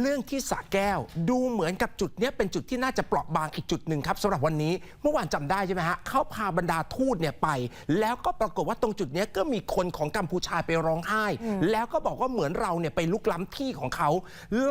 เรื่องที่สระแก้วดูเหมือนกับจุดเนี้ยเป็นจุดที่น่าจะเปราะบางอีกจุดหนึ่งครับสำหรับวันนี้เมื่อวานจำได้ใช่ไหมฮะเขาพาบรรดาทูตเนี่ยไป แล้วก็ปรากฏว่าตรงจุดเนี้ยก็มีคนของกัมพูชาไปร้องไห้ แล้วก็บอกว่าเหมือนเราเนี่ยไปลุกล้ำที่ของเขา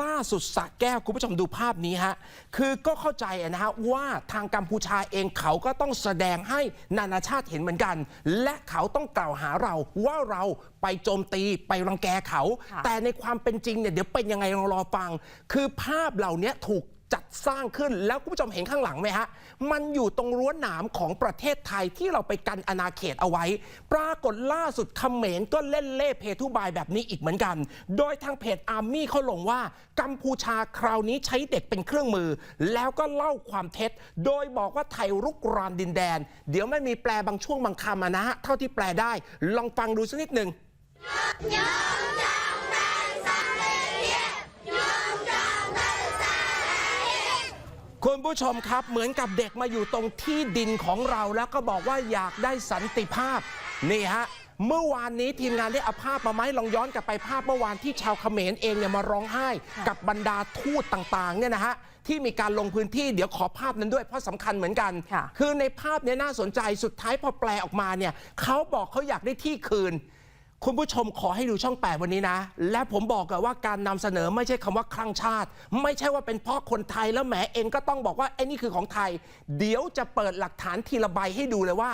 ล่าสุดสระแก้วคุณผู้ชมดูภาพนี้ฮะคือก็เข้าใจนะฮะว่าทางกัมพูชาเองเขาก็ต้องแสดงให้นานาชาติเห็นเหมือนกัน และเขาต้องกล่าวหาเราว่าเราไปโจมตีไปรังแกเขาค่ะแต่ในความเป็นจริงเนี่ยเดี๋ยวเป็นยังไงลองรอฟังคือภาพเหล่านี้ถูกจัดสร้างขึ้นแล้วคุณผู้ชมเห็นข้างหลังไหมฮะ มันอยู่ตรงรั้วหนามของประเทศไทยที่เราไปกันอาณาเขตเอาไว้ ปรากฏล่าสุดเขมรก็เล่นเล่เพทุบายแบบนี้อีกเหมือนกัน โดยทางเพจอาร์มี่เขาลงว่า กัมพูชาคราวนี้ใช้เด็กเป็นเครื่องมือ แล้วก็เล่าความเท็จ โดยบอกว่าไทยรุกรานดินแดน เดี๋ยวไม่มีแปลบางช่วงบางคำนะฮะเท่าที่แปลได้ ลองฟังดูสักนิดหนึ่ง คุณผู้ชมครับเหมือนกับเด็กมาอยู่ตรงที่ดินของเราแล้วก็บอกว่าอยากได้สันติภาพ นี่ฮะ เมื่อวานนี้ทีมงานได้เอาภาพมาไหมลองย้อนกลับไปภาพเมื่อวานที่ชาวเขมรเองเนี่ยมาร้องไห้ กับบรรดาทูตต่างๆเนี่ยนะฮะที่มีการลงพื้นที่เดี๋ยวขอภาพนั้นด้วยเพราะสำคัญเหมือนกันค่ะคือในภาพเนี้น่าสนใจสุดท้ายพอแปลออกมาเนี่ยเขาบอกเขาอยากได้ที่คืน คุณผู้ชมขอให้ดูช่อง 8 วันนี้นะ และผมบอกกันว่าการนำเสนอไม่ใช่คำว่าคลั่งชาติ ไม่ใช่ว่าเป็นเพราะคนไทยแล้วแหมเองก็ต้องบอกว่าไอ้นี่คือของไทย เดี๋ยวจะเปิดหลักฐานทีละใบให้ดูเลยว่า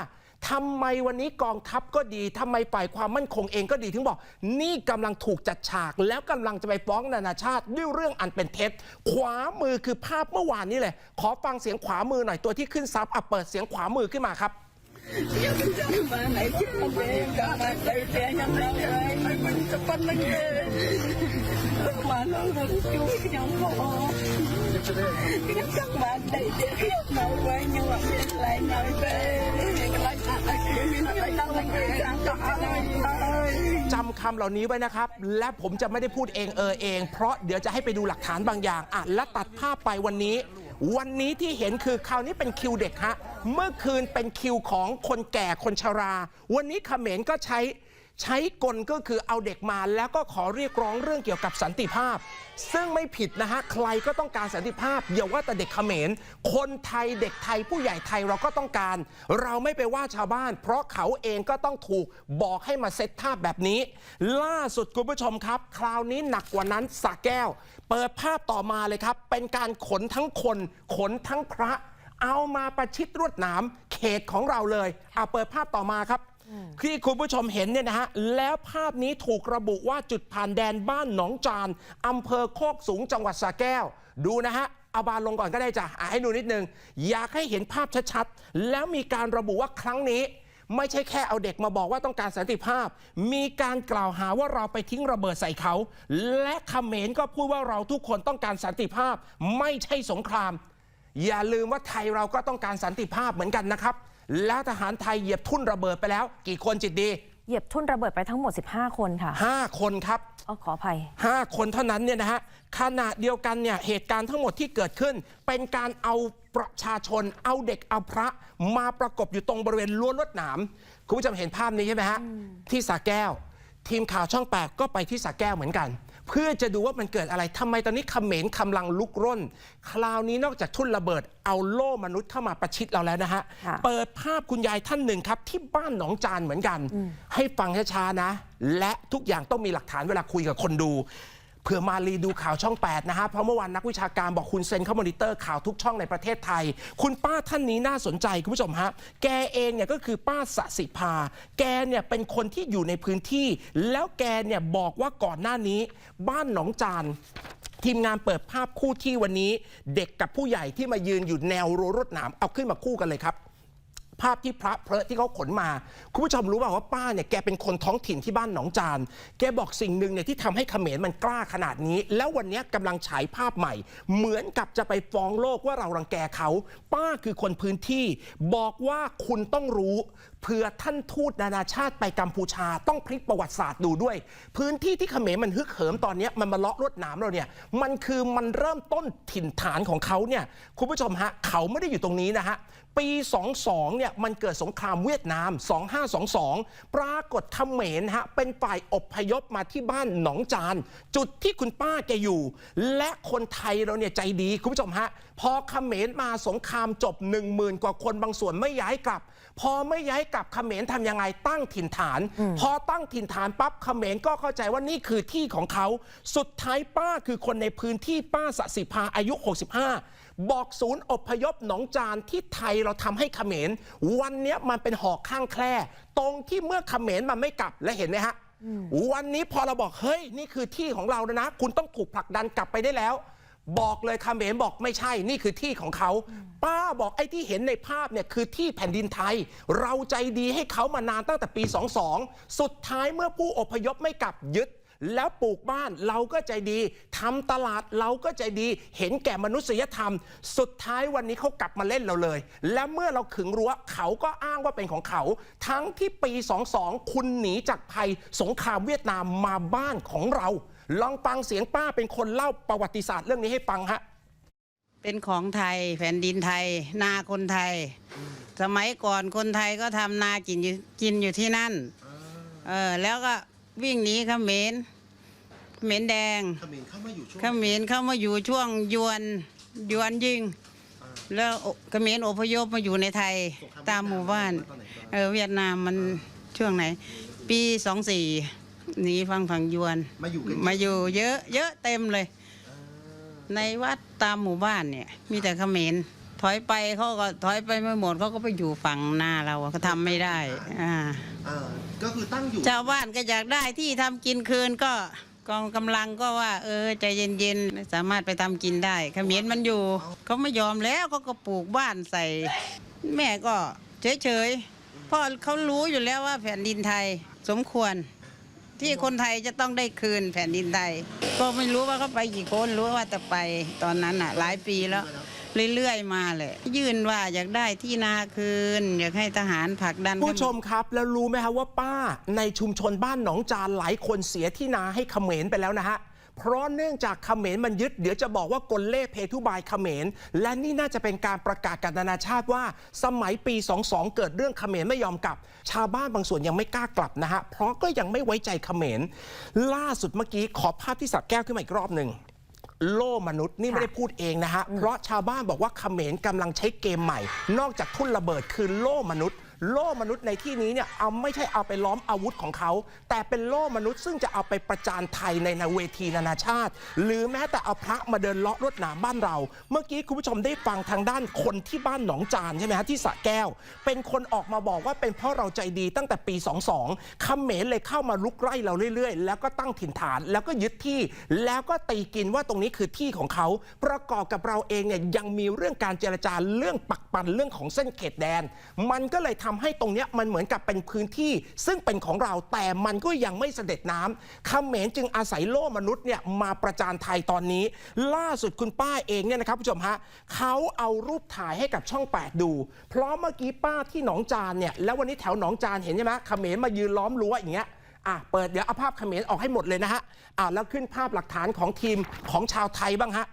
ทำไมวันนี้กองทัพก็ดีทำไมฝ่ายความมั่นคงเองก็ดีถึงบอก นี่กำลังถูกจัดฉาก แล้วกำลังจะไปฟ้องนานาชาติด้วยเรื่องอันเป็นเท็จ ขวามือคือภาพเมื่อวานนี้เลย ขอฟังเสียงขวามือหน่อยตัวที่ขึ้นซับอะเปิดเสียงขวามือขึ้นมาครับ จำคำเหล่านี้ไว้นะครับ และผมจะไม่ได้พูดเองเออเอง เพราะเดี๋ยวจะให้ไปดูหลักฐานบางอย่างอะและตัดภาพไปวันนี้ วันนี้ที่เห็นคือคราวนี้เป็นคิวเด็กฮะ เมื่อคืนเป็นคิวของคนแก่คนชรา วันนี้เขมรก็ใช้ ใช้กลก็คือเอาเด็กมาแล้วก็ขอเรียกร้องเรื่องเกี่ยวกับสันติภาพ ซึ่งไม่ผิดนะฮะใครก็ต้องการสันติภาพอย่าว่าแต่เด็กเขมร คนไทยเด็กไทยผู้ใหญ่ไทยเราก็ต้องการ เราไม่ไปว่าชาวบ้าน เพราะเขาเองก็ต้องถูกบอกให้มาเซตภาพแบบนี้ ล่าสุดคุณผู้ชมครับ คราวนี้หนักกว่านั้นสะแก้ว เปิดภาพต่อมาเลยครับ เป็นการขนทั้งคนขนทั้งพระ เอามาประชิดรวดหนามเขตของเราเลยเอาเปิดภาพต่อมาครับ ที่คุณผู้ชมเห็นเนี่ยนะฮะ แล้วภาพนี้ถูกระบุว่าจุดผ่านแดนบ้านหนองจานอำเภอโคกสูงจังหวัดสระแก้ว ดูนะฮะ เอาบานลงก่อนก็ได้จ้ะให้ดูนิดนึง อยากให้เห็นภาพชัดๆ แล้วมีการระบุว่าครั้งนี้ ไม่ใช่แค่เอาเด็กมาบอกว่าต้องการสันติภาพ มีการกล่าวหาว่าเราไปทิ้งระเบิดใส่เขา และเขมรก็พูดว่าเราทุกคนต้องการสันติภาพ ไม่ใช่สงคราม อย่าลืมว่าไทยเราก็ต้องการสันติภาพเหมือนกันนะครับ แล้วทหารไทยเหยียบทุ่นระเบิดไปแล้ว กี่คนจิตดี เหยียบทุ่นระเบิดไปทั้งหมด 15 คนค่ะ 5 คนครับ อ๋อขออภัย 5 คนเท่านั้นเนี่ยนะฮะขณะเดียวกันเนี่ยเหตุการณ์ทั้งหมดที่เกิดขึ้น เป็นการเอาประชาชนเอาเด็กเอาพระมาประกบอยู่ตรงบริเวณรั้วลวดหนามคุณผู้ชมเห็นภาพนี้ใช่ไหมฮะที่สระแก้ว ทีมข่าวช่องแปดก็ไปที่สระแก้วเหมือนกัน เพื่อจะดูว่ามันเกิดอะไรทำไมตอนนี้เขมรกำลังลุกร่น คราวนี้นอกจากทุ่นระเบิดเอาโล่มนุษย์เข้ามาประชิดเราแล้วนะฮะค่ะ เปิดภาพคุณยายท่านหนึ่งครับ ที่บ้านหนองจานเหมือนกัน ให้ฟังช้าๆนะ และทุกอย่างต้องมีหลักฐานเวลาคุยกับคนดู เผื่อมารีดูข่าวช่อง 8 นะฮะ เพราะเมื่อวานนักวิชาการบอกคุณเซนเขามอนิเตอร์ข่าวทุกช่องในประเทศไทย คุณป้าท่านนี้น่าสนใจ คุณผู้ชมฮะ แกเองเนี่ยก็คือป้าสสิภา แกเนี่ยเป็นคนที่อยู่ในพื้นที่ แล้วแกเนี่ยบอกว่าก่อนหน้านี้ บ้านหนองจานทีมงานเปิดภาพคู่ที่วันนี้ เด็กกับผู้ใหญ่ที่มายืนอยู่แนวรั้วรวดหนามเอาขึ้นมาคู่กันเลยครับ ภาพที่พระเพลที่เขาขนมา คุณผู้ชมรู้ป่าว่าป้าเนี่ยแกเป็นคนท้องถิ่นที่บ้านหนองจาน แกบอกสิ่งหนึ่งเนี่ยที่ทำให้เขมรมันกล้าขนาดนี้ แล้ววันนี้กำลังฉายภาพใหม่ เหมือนกับจะไปฟ้องโลกว่าเรารังแกเขา ป้าคือคนพื้นที่ บอกว่าคุณต้องรู้เผื่อท่านทูตนานาชาติไปกัมพูชาต้องพลิกประวัติศาสตร์ดูด้วย พื้นที่ที่เขมรมันฮึกเหิมตอนนี้มันมาเลาะลวดหนามเราเนี่ยมันคือมันเริ่มต้นถิ่นฐานของเขาเนี่ยคุณผู้ชมฮะเขาไม่ได้อยู่ตรงนี้นะฮะ ปี 22 เนี่ยมันเกิดสงครามเวียดนาม 2522 ปรากฏเขมรฮะเป็นฝ่ายอพยพมาที่บ้านหนองจาน จุดที่คุณป้าแกอยู่ และคนไทยเราเนี่ยใจดี คุณผู้ชมฮะ พอเขมรมาสงครามจบ 1 0,000 กว่าคนบางส่วนไม่ย้ายกลับ พอไม่ย้ายกลับเขมรทำยังไงตั้งถิ่นฐาน พอตั้งถิ่นฐานปั๊บเขมรก็เข้าใจว่านี่คือที่ของเขา สุดท้ายป้าคือคนในพื้นที่ป้าสสิภาอายุ 65 บอกศูนย์อพยพหนองจานที่ไทยเราทำให้เขมร วันเนี้ยมันเป็นหอกข้างแคร่ตรงที่เมื่อเขมรมันไม่กลับและเห็นไหมฮะวันนี้พอเราบอกเฮ้ยนี่คือที่ของเราแล้วนะ คุณต้องถูกผลักดันกลับไปได้แล้ว บอกเลยเขมรบอกไม่ใช่นี่คือที่ของเขา ป้าบอกไอ้ที่เห็นในภาพเนี่ยคือที่แผ่นดินไทย เราใจดีให้เขามานานตั้งแต่ปี 22 สุดท้ายเมื่อผู้อพยพไม่กลับยึด แล้วปลูกบ้านเราก็ใจดีทำตลาดเราก็ใจดี เห็นแก่มนุษยธรรม สุดท้ายวันนี้เขากลับมาเล่นเราเลย และเมื่อเราขึงรั้วเขาก็อ้างว่าเป็นของเขา ทั้งที่ปี 22 คุณหนีจากภัยสงครามเวียดนามมาบ้านของเรา ลองฟังเสียงป้าเป็นคนเล่าประวัติศาสตร์เรื่องนี้ให้ฟังฮะเป็นของไทยแผ่นดินไทย นาคนไทย สมัยก่อนคนไทยก็ทำนากินอยู่กินอยู่ที่นั่นเออแล้วก็วิ่งหนีเขมรเขมรแดงเขมรเข้ามาอยู่ช่วงเขมรเข้ามาอยู่ช่วงยวนยวนยิง แล้วเขมรอพยพมาอยู่ในไทยตามหมู่บ้านเออเวียดนามมันช่วงไหน ปีสองสี่ หนีฟังฝั่งยวน มาอยู่กันมาอยู่เยอะเยอะเต็มเลย ในวัดตามหมู่บ้านเนี่ย มีแต่เขมรถอยไปเขาก็ถอยไปไม่หมดเขาก็ไปอยู่ฝั่งหน้าเราอะเขาทำไม่ได้ อ่าเออก็คือตั้งอยู่ชาวบ้านก็อยากได้ที่ทำกินคืนก็กองกำลังก็ว่า เออใจเย็นๆไม่สามารถไปทำกินได้เขมรมันอยู่เขาไม่ยอมแล้วเขาก็ปลูกบ้านใส่ แม่ก็เฉยๆเพราะเขารู้อยู่แล้วว่าแผ่นดินไทยสมควร ที่คนไทยจะต้องได้คืนแผ่นดินไทย ก็ไม่รู้ว่าเขาไปกี่คนรู้ว่าจะไปตอนนั้นอะ หลายปีแล้ว เรื่อยๆ มาเลยยื่นว่าอยากได้ที่นาคืน อยากให้ทหารผลักดันผู้ชมครับ แล้วรู้ไหมครับว่าป้าในชุมชนบ้านหนองจานหลายคนเสียที่นาให้เขมรไปแล้วนะฮะ เพราะเนื่องจากเขมรมันยึด เดี๋ยวจะบอกว่ากลเล่เพทุบายเขมร และนี่น่าจะเป็นการประกาศกับนานาชาติว่า สมัยปี 22 เกิดเรื่องเขมรไม่ยอมกลับ ชาวบ้านบางส่วนยังไม่กล้ากลับนะฮะ เพราะก็ยังไม่ไว้ใจเขมร ล่าสุดเมื่อกี้ขอภาพที่สักแก้วขึ้นมาอีกรอบหนึ่งโล่มนุษย์นี่ไม่ได้พูดเองนะฮะ เพราะชาวบ้านบอกว่าเขมรกำลังใช้เกมใหม่ นอกจากทุ่นระเบิดคือโล่มนุษย์โล่มนุษย์ในที่นี้เนี่ยเอาไม่ใช่เอาไปล้อมอาวุธของเขา แต่เป็นโล่มนุษย์ซึ่งจะเอาไปประจานไทยในเวทีนานาชาติ หรือแม้แต่เอาพระมาเดินเลาะรวดหนามบ้านเรา เมื่อกี้คุณผู้ชมได้ฟังทางด้านคนที่บ้านหนองจานใช่ไหมฮะที่สระแก้ว เป็นคนออกมาบอกว่าเป็นเพราะเราใจดีตั้งแต่ปี 22เขมรเลยเข้ามาลุกไล่เราเรื่อยๆ แล้วก็ตั้งถิ่นฐานแล้วก็ยึดที่ แล้วก็ตีกินว่าตรงนี้คือที่ของเขา ประกอบกับเราเองเนี่ยยังมีเรื่องการเจรจาเรื่องปักปันเรื่องของเส้นเขตแดน มันก็เลยทำให้ตรงนี้มันเหมือนกับเป็นพื้นที่ ซึ่งเป็นของเราแต่มันก็ยังไม่เสด็จน้ำเขมรจึงอาศัยโล่มนุษย์เนี่ยมาประจานไทยตอนนี้ ล่าสุดคุณป้าเองเนี่ยนะครับผู้ชมฮะเขาเอารูปถ่ายให้กับช่อง 8 ดู เพราะเมื่อกี้ป้าที่หนองจานเนี่ยแล้ววันนี้แถวหนองจานเห็นใช่ไหมเขมรมายืนล้อมรั้วอย่างเงี้ยอะเปิดเดี๋ยวเอาภาพเขมรออกให้หมดเลยนะฮะอะแล้วขึ้นภาพหลักฐานของทีมของชาวไทยบ้างฮะ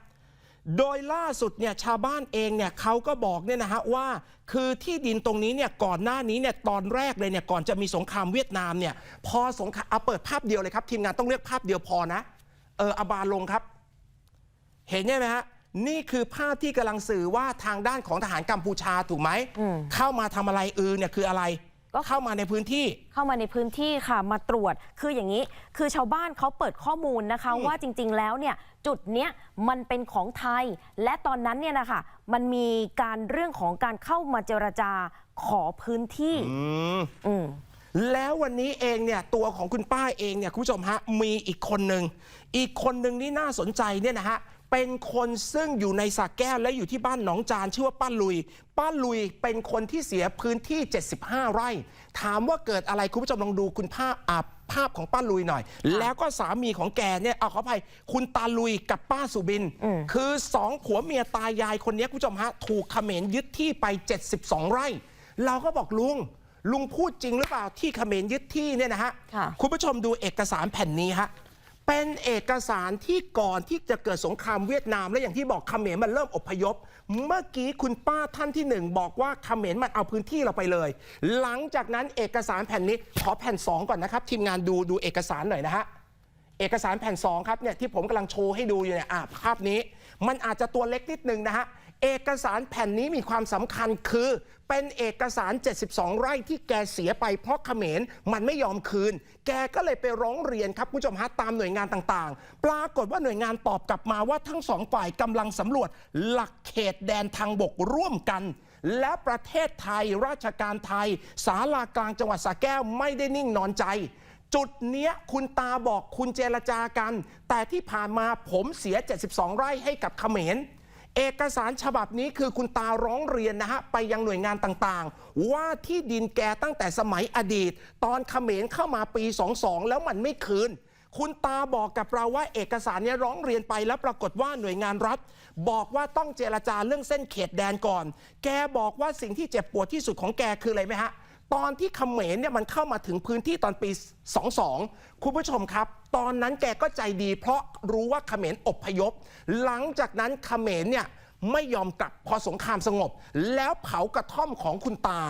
โดยล่าสุดเนี่ยชาวบ้านเองเนี่ยเขาก็บอกเนี่ยนะฮะว่า คือที่ดินตรงนี้เนี่ยก่อนหน้านี้เนี่ยตอนแรกเลยเนี่ยก่อนจะมีสงครามเวียดนามเนี่ยพอสงครามเอาเปิดภาพเดียวเลยครับ ทีมงานต้องเลือกภาพเดียวพอนะ เออเอาบาลงครับ เห็นใช่ไหมฮะนี่คือภาพที่กำลังสื่อว่าทางด้านของทหารกัมพูชาถูกไหมอืมเข้ามาทำอะไรเออเนี่ยคืออะไร ก็เข้ามาในพื้นที่ เข้ามาในพื้นที่ค่ะมาตรวจคืออย่างนี้ คือชาวบ้านเขาเปิดข้อมูลนะคะอืมว่าจริง ๆ แล้วเนี่ยจุดเนี้ยมันเป็นของไทย และตอนนั้นเนี่ยนะคะมันมีการเรื่องของการเข้ามาเจรจาขอพื้นที่อืมอืมแล้ววันนี้เองเนี่ยตัวของคุณป้าเองเนี่ยคุณผู้ชมฮะมีอีกคนหนึ่งอีกคนหนึ่งนี่น่าสนใจเนี่ยนะฮะ เป็นคนซึ่งอยู่ในสระแก้วและอยู่ที่บ้านหนองจานชื่อว่าป้าลุย ป้าลุยเป็นคนที่เสียพื้นที่ 75 ไร่ ถามว่าเกิดอะไรคุณผู้ชมลองดูคุณภาพอ่าภาพของป้าลุยหน่อย แล้วก็สามีของแกเนี่ยเอาขออภัยคุณตาลุยกับป้าสุบินอืมคือสองผัวเมียตายายคนนี้คุณผู้ชมฮะถูกเขมรยึดที่ไป 72 ไร่ เราก็บอกลุงลุงพูดจริงหรือเปล่าที่เขมรยึดที่เนี่ยนะฮะค่ะคุณผู้ชมดูเอกสารแผ่นนี้ฮะ เป็นเอกสารที่ก่อนที่จะเกิดสงครามเวียดนาม และอย่างที่บอกเขมรมันเริ่มอพยพ เมื่อกี้คุณป้าท่านที่หนึ่งบอกว่าเขมรมันเอาพื้นที่เราไปเลย หลังจากนั้นเอกสารแผ่นนี้ขอแผ่น 2 ก่อนนะครับ ทีมงานดูดูเอกสารหน่อยนะฮะเอกสารแผ่น 2 ครับเนี่ยที่ผมกำลังโชว์ให้ดูอยู่เนี่ยภาพนี้ มันอาจจะตัวเล็กนิดนึงนะฮะ เอกสารแผ่นนี้มีความสำคัญคือ เป็นเอกสาร 72 ไร่ที่แกเสียไปเพราะเขมรมันไม่ยอมคืน แกก็เลยไปร้องเรียนครับคุณผู้ชมฮะตามหน่วยงานต่างๆ ปรากฏว่าหน่วยงานตอบกลับมาว่าทั้งสองฝ่ายกำลังสำรวจหลักเขตแดนทางบกร่วมกัน และประเทศไทยราชการไทยศาลากลางจังหวัดสระแก้วไม่ได้นิ่งนอนใจจุดเนี้ยคุณตาบอกคุณเจรจากัน แต่ที่ผ่านมาผมเสีย 72 ไร่ให้กับเขมร เอกสารฉบับนี้คือคุณตาร้องเรียนนะฮะไปยังหน่วยงานต่างๆ ว่าที่ดินแกตั้งแต่สมัยอดีต ตอนเขมรเข้ามาปี 22 แล้วมันไม่คืน คุณตาบอกกับเราว่าเอกสารนี้ร้องเรียนไปแล้วปรากฏว่าหน่วยงานรัฐ บอกว่าต้องเจรจาเรื่องเส้นเขตแดนก่อน แกบอกว่าสิ่งที่เจ็บปวดที่สุดของแกคืออะไรไหมฮะ ตอนที่เขมรเนี่ยมันเข้ามาถึงพื้นที่ตอนปี 22 คุณผู้ชมครับ ตอนนั้นแกก็ใจดี เพราะรู้ว่าเขมรอพยพ หลังจากนั้นเขมรเนี่ยไม่ยอมกลับพอสงครามสงบ แล้วเผากระท่อมของคุณตา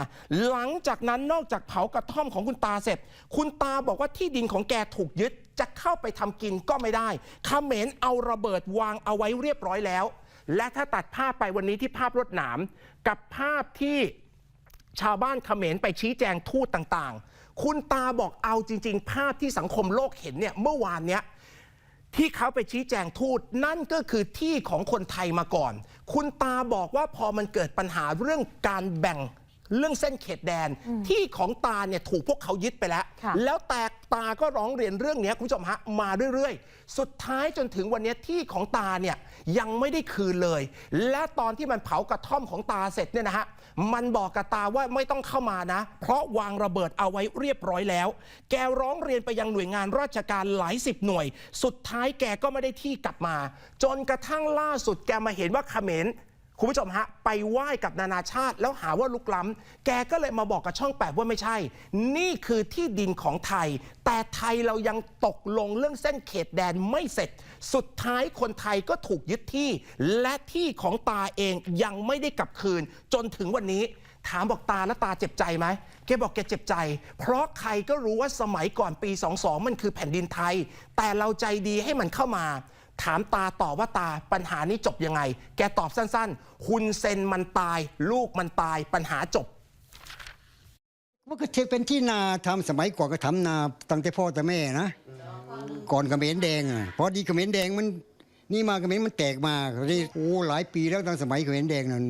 หลังจากนั้นนอกจากเผากระท่อมของคุณตาเสร็จ คุณตาบอกว่าที่ดินของแกถูกยึดจะเข้าไปทำกินก็ไม่ได้เขมรเอาระเบิดวางเอาไว้เรียบร้อยแล้ว และถ้าตัดภาพไปวันนี้ที่ภาพรถหนามกับภาพที่ ชาวบ้านเขมรไปชี้แจงทูตต่างๆ คุณตาบอกเอาจริง ๆ ภาพที่สังคมโลกเห็นเนี่ยเมื่อวานเนี้ยที่เขาไปชี้แจงทูตนั่นก็คือที่ของคนไทยมาก่อน คุณตาบอกว่าพอมันเกิดปัญหาเรื่องการแบ่งเรื่องเส้นเขตแดนที่ของตาเนี่ยถูกพวกเขายึดไปแล้วค่ะแล้วแต่ตาก็ร้องเรียนเรื่องเนี้ยคุณผู้ชมฮะมาเรื่อยๆ สุดท้ายจนถึงวันเนี้ยที่ของตาเนี่ยยังไม่ได้คืนเลย และตอนที่มันเผากระท่อมของตาเสร็จเนี่ยนะฮะ มันบอกกับตาว่าไม่ต้องเข้ามานะ เพราะวางระเบิดเอาไว้เรียบร้อยแล้ว แกร้องเรียนไปยังหน่วยงานราชการหลายสิบหน่วย สุดท้ายแกก็ไม่ได้ที่กลับมา จนกระทั่งล่าสุดแกมาเห็นว่าเขมร คุณผู้ชมฮะ ไปไหว้กับนานาชาติ แล้วหาว่าลุกล้ำ แกก็เลยมาบอกกับช่องแปดว่าไม่ใช่ นี่คือที่ดินของไทย แต่ไทยเรายังตกลงเรื่องเส้นเขตแดนไม่เสร็จ สุดท้ายคนไทยก็ถูกยึดที่ และที่ของตาเองยังไม่ได้กลับคืน จนถึงวันนี้ถามบอกตาแล้วตาเจ็บใจไหม แกบอกแกเจ็บใจ เพราะใครก็รู้ว่าสมัยก่อนปี 22 มันคือแผ่นดินไทย แต่เราใจดีให้มันเข้ามา ถามตาต่อว่าตาปัญหานี้จบยังไง แกตอบสั้นๆ คุณเซนมันตาย ลูกมันตายปัญหาจบมันก็เป็นที่นาทำสมัยก่อนก็ทำนาตั้งแต่พ่อแต่แม่นะ ก่อนเขมรแดงอะพอดีเขมรแดงมันนี่มาเขมรมันแตกมานี่โอ้หลายปีแล้วตั้งสมัยเขมรแดงนั่น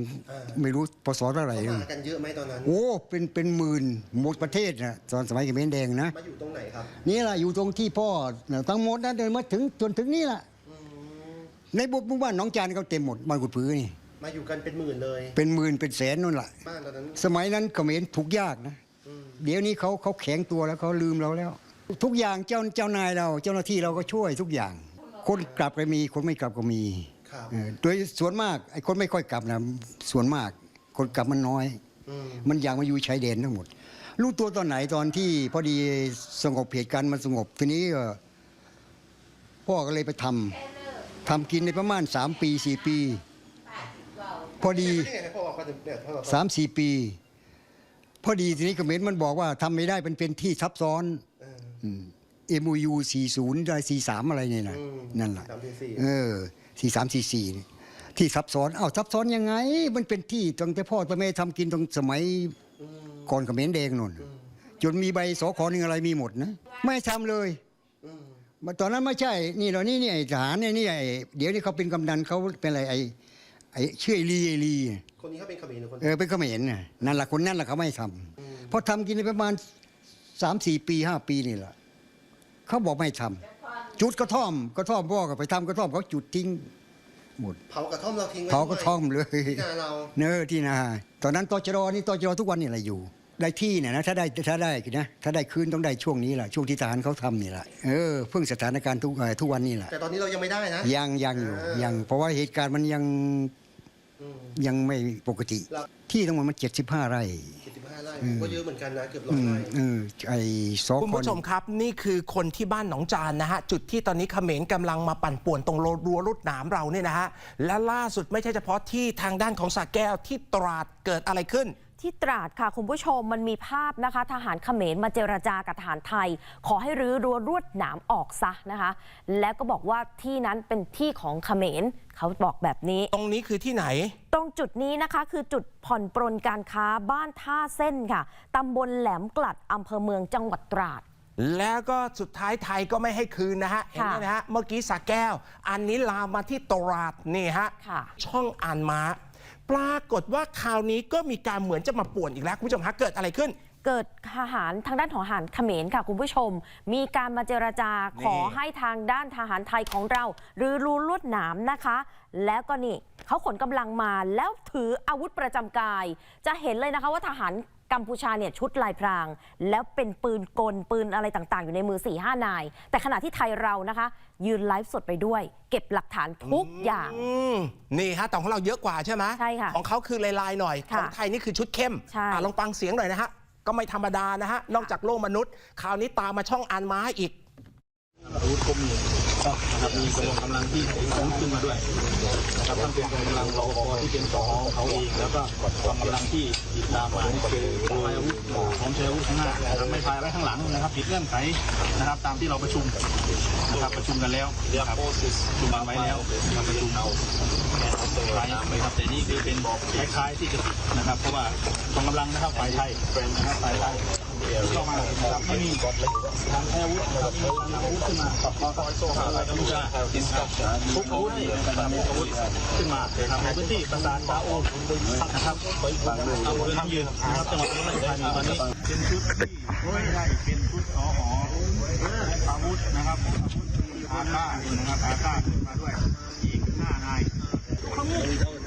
ไม่รู้พศเท่าไหร่เขามากันเยอะไหมตอนนั้นโอ้เป็นเป็นหมื่นหมดประเทศนะตอนสมัยเขมรแดงนะมาอยู่ตรงไหนครับนี่แหละอยู่ตรงที่พ่อน่ะทั้งหมดนะเดินมาถึงจนถึงนี่แหละ ในบุหมู่บ้านหน้องจานเขาเต็มหมดบ้านกุดผือนี่ มาอยู่กันเป็นหมื่นเลย เป็นหมื่นเป็นแสนนั่นแหละบ้านตอนนั้นสมัยนั้นเขมรถูกยากนะเดี๋ยวนี้เขาเขาแข็งตัวแล้วเขาลืมเราแล้ว ทุกอย่างเจ้าเจ้านายเรา เจ้าหน้าที่เราก็ช่วยทุกอย่าง คนกลับก็มีคนไม่กลับก็มีครับเออโดยส่วนมากไอ้คนไม่ค่อยกลับนะส่วนมาก คนกลับมันน้อย อืมมันอยากมาอยู่ชายแดนทั้งหมดรู้ตัวตอนไหนตอนที่พอดีสงบเหตุการณ์มันสงบทีนี้ก็พ่อก็เลยไปทำ ทำกินในประมาณสามปีสี่ปี พอดีนี่ไงพ่อบอกว่าจะเนี่ยพ่อบอกสามสี่ปี พอดีทีนี้เขมรมันบอกว่าทำไม่ได้เป็นเป็นที่ซับซ้อนเออเอ็มยูสี่ศูนย์ได้สี่สามอะไรเนี่ยนะอืมนั่นแหละสามสี่สี่เออสี่สามสี่สี่ที่ซับซ้อนเอ้าซับซ้อนยังไง มันเป็นที่ตั้งแต่พ่อตั้งแม่ทำกินตรงสมัยก่อนเขมรแดงนนจนมีใบสขอหนึ่งอะไรมีหมดนะ ไม่ทำเลยอืมมา ตอนนั้นไม่ใช่ นี่เรานี่นี่ไอ้ทหารเนี่ยนี่ไอ้เดี๋ยวนี้เขาเป็นกำนันเขาเป็นอะไรไอ้ไอ้ชื่อไอ้ลีไอ้ลีคนนี้เขาเป็นเขมรหรือคนเออเป็นเขมรน่ะนั่นแหละคนนั่นแหละเขาไม่ทำเพราะทำกินได้ประมาณสามสี่ปีห้าปีนี่แหละเขาบอกไม่ทำจุดกระท่อมกระท่อมพ่อก็ไปทำกระท่อมเขาจุดทิ้งหมดเผากระท่อมเราทิ้งไว้เผากระท่อมเลยที่นาเรา เนอที่นาตอนนั้นตจรนี่ตจรทุกวันนี่แหละอยู่ ได้ที่เนี่ยนะถ้าได้ถ้าได้นะถ้าได้คืนต้องได้ช่วงนี้แหละช่วงที่ทหารเขาทำนี่แหละเออเพิ่งสถานการณ์ทุกเอ่อทุกวันนี่แหละแต่ตอนนี้เรายังไม่ได้นะ ยังยังอยู่เออ ยังเพราะว่าเหตุการณ์มันยังอืม ยังไม่ปกติ แล้ว ที่ทั้งหมดมันเจ็ดสิบห้าไร่ 75ไร่ผมก็เยอะเหมือนกันนะเกือบร้ออืยมไร่ เออไอ้สองคุณคน ผู้ชมครับนี่คือคนที่บ้านหนองจานนะฮะ จุดที่ตอนนี้เขมรกำลังมาปั่นป่วนตรงรั้วรุดหนามเราเนี่ยนะฮะ และล่าสุดไม่ใช่เฉพาะที่ทางด้านของสระแก้วที่ตราดเกิดอะไรขึ้น ที่ตราดค่ะคุณผู้ชมมันมีภาพนะคะ ทหารเขมรมาเจรจากับทหารไทย ขอให้รื้อรั้วรวดหนามออกซะนะคะ แล้วก็บอกว่าที่นั้นเป็นที่ของเขมรเขาบอกแบบนี้ ตรงนี้คือที่ไหน ตรงจุดนี้นะคะคือจุดผ่อนปรนการค้าบ้านท่าเส้นค่ะตำบลแหลมกลัดอำเภอเมืองจังหวัดตราด แล้วก็สุดท้ายไทยก็ไม่ให้คืนนะฮะเห็นไหมนะฮะเมื่อกี้สระแก้ว อันนี้ลามมาที่ตราดนี่ฮะค่ะ ช่องอ่านม้า ปรากฏว่าคราวนี้ก็มีการเหมือนจะมาป่วนอีกแล้วคุณผู้ชมฮะเกิดอะไรขึ้น เกิดทหารทางด้านของทหารเขมรค่ะคุณผู้ชม มีการมาเจรจานี่ขอให้ทางด้านทหารไทยของเราหรือรูลวดหนามนะคะ แล้วก็นี่เขาขนกำลังมาแล้วถืออาวุธประจำกาย จะเห็นเลยนะคะว่าทหารกัมพูชาเนี่ยชุดลายพราง แล้วเป็นปืนกลปืนอะไรต่างๆ อยู่ในมือ4ี่ห้านาย แต่ขณะที่ไทยเรานะคะ ยืนไลฟ์สดไปด้วย เก็บหลักฐานทุกอย่าง อืมนี่ฮะแต่ของเราเยอะกว่าใช่ไหมใช่ค่ะของเขาคือลายๆหน่อยค่ะของไทยนี่คือชุดเข้มใช่อะลองฟังเสียงหน่อยนะฮะ ก็ไม่ธรรมดานะฮะ นอกจากโลกมนุษย์ คราวนี้ตามมาช่องอ่านม้าอีก อาวุธก็มีนะครับมีกองกำลังที่สูงขึ้นมาด้วยนะครับทั้งเป็นกำลังรอพอที่เป็นของเขาเองแล้วก็กองกำลังที่ติดตามมาคือพายอาวุธของใช้อาวุธข้างหน้านะครับไม่พายไว้ข้างหลังนะครับผิดเงื่อนไขนะครับ ตามที่เราประชุมนะครับประชุมกันแล้วนะครับประชุมมาไว้แล้วนะครับประชุมเอาใช้ายนะครับแต่นี่คือเป็นบอกคล้ายๆที่จะนะครับ เพราะว่ากองกำลังนะครับฝ่ายไทยนะครับฝ่ายไทย เข้ามานะครับไม่มีทางใช้อาวุธนะครับมีทางอาวุธขึ้นมากับมาคอยส่งอะไรกัมพูชาทุกอาวุธนะครับอาวุธขึ้นมาทำในที่ประสานซาโอนะครับเอาปืนทั้งยืนนะครับจังหวัดอุบลราชธานี้เป็นชุดที่ไม่ได้เป็นชุดสอหออาวุธนะครับอาก้านะครับอาก้าขึ้นมาด้วยอีกห้านายเขาเนี่ย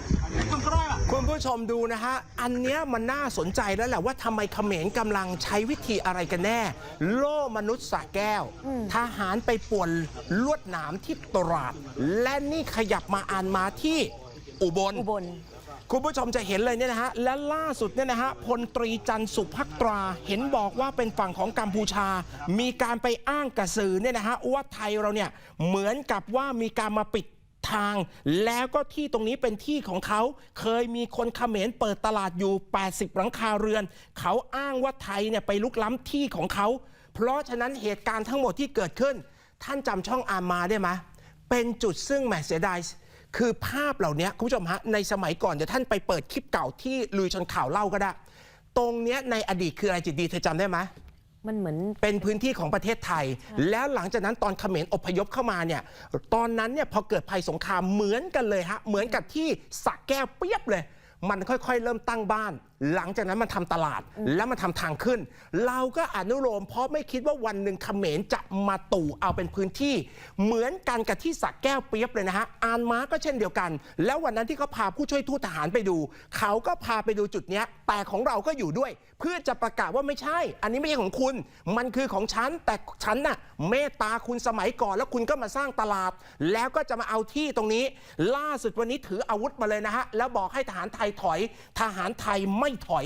คนก็ได้ล่ะคุณผู้ชมดูนะฮะ อันเนี้ยมันน่าสนใจแล้วแหละว่าทำไมเขมรกำลังใช้วิธีอะไรกันแน่ โล่มนุษย์สระแก้ว ทหารไปป่วนลวดหนามที่ตราด และนี่ขยับมาอ่านมาที่อุบล อุบล คุณผู้ชมจะเห็นเลยเนี่ยนะฮะ และล่าสุดเนี่ยนะฮะพลตรีจันทร์สุภักตราเห็นบอกว่าเป็นฝั่งของกัมพูชา มีการไปอ้างกับสื่อเนี่ยนะฮะว่าไทยเราเนี่ยเหมือนกับว่ามีการมาปิด ทาง แล้วก็ที่ตรงนี้เป็นที่ของเขา เคยมีคนเขมรเปิดตลาดอยู่ 80 หลังคาเรือน เขาอ้างว่าไทยเนี่ยไปลุกล้ำที่ของเขา เพราะฉะนั้นเหตุการณ์ทั้งหมดที่เกิดขึ้น ท่านจำช่องอามาได้ไหมเป็นจุดซึ่งแหมเสียดายคือภาพเหล่านี้คุณผู้ชมฮะในสมัยก่อนเดี๋ยวท่านไปเปิดคลิปเก่าที่ลุยชนข่าวเล่าก็ได้ ตรงเนี้ยในอดีตคืออะไรจิตดีเธอจำได้ไหม มันเหมือน เป็นพื้นที่ของประเทศไทย แล้วหลังจากนั้นตอนเขมรอพยพเข้ามาเนี่ย ตอนนั้นเนี่ยพอเกิดภัยสงครามเหมือนกันเลยฮะ เหมือนกับที่สระแก้วเปรียบเลย มันค่อยๆ เริ่มตั้งบ้าน หลังจากนั้นมันทำตลาดแล้วมันทำทางขึ้น เราก็อนุโลมเพราะไม่คิดว่าวันหนึ่งเขมรจะมาตู่เอาเป็นพื้นที่ เหมือนกันกับที่สระแก้วเปรียบเลยนะฮะอานม้าก็เช่นเดียวกัน แล้ววันนั้นที่เขาพาผู้ช่วยทูตทหารไปดู เขาก็พาไปดูจุดเนี้ยแต่ของเราก็อยู่ด้วย เพื่อจะประกาศว่าไม่ใช่ อันนี้ไม่ใช่ของคุณ มันคือของฉันแต่ฉันน่ะเมตตาคุณสมัยก่อนแล้วคุณก็มาสร้างตลาด แล้วก็จะมาเอาที่ตรงนี้ ล่าสุดวันนี้ถืออาวุธมาเลยนะฮะแล้วบอกให้ทหารไทยถอยทหารไทยไม่ถอย